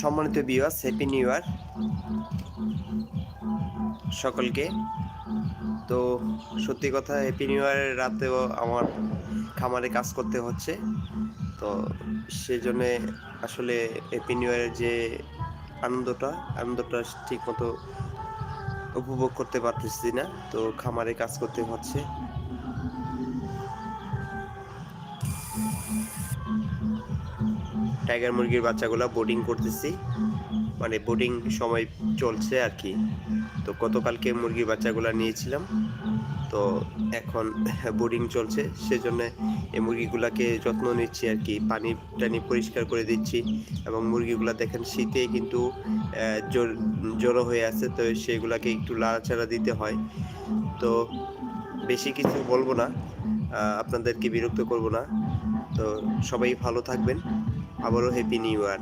সম্মানিত বিওয়াস happy new year সকলকে। তো সত্যি কথা হ্যাপি নিউ ইয়ারের রাতেও আমার খামারে কাজ করতে হচ্ছে। তো সেজন্য আসলে হ্যাপি নিউ ইয়ারের যে আনন্দটা আনন্দটা ঠিক মতো উপভোগ করতে পারতেছি না, তো খামারে কাজ করতে হচ্ছে। টাইগার মুরগির বাচ্চাগুলো বোর্ডিং করতেছি। মানে বোর্ডিং সময় চলছে আর কি। তো গতকালকে মুরগির বাচ্চাগুলো নিয়েছিলাম। তো এখন বোর্ডিং চলছে। সেজন্য এই মুরগিগুলাকে যত্ন নিচ্ছি আর কি। পানি টানি পরিষ্কার করে দিচ্ছি এবং মুরগিগুলা দেখেন শীতে কিন্তু জোর- জড়ো হয়ে আছে, তো সেগুলাকে একটু লাড়াচাড়া দিতে হয়। তো বেশি কিছু বলব না আপনাদেরকে বিরক্ত করব না। তো সবাই ভালো থাকবেন। আবারও হ্যাপি নিউ ইয়ার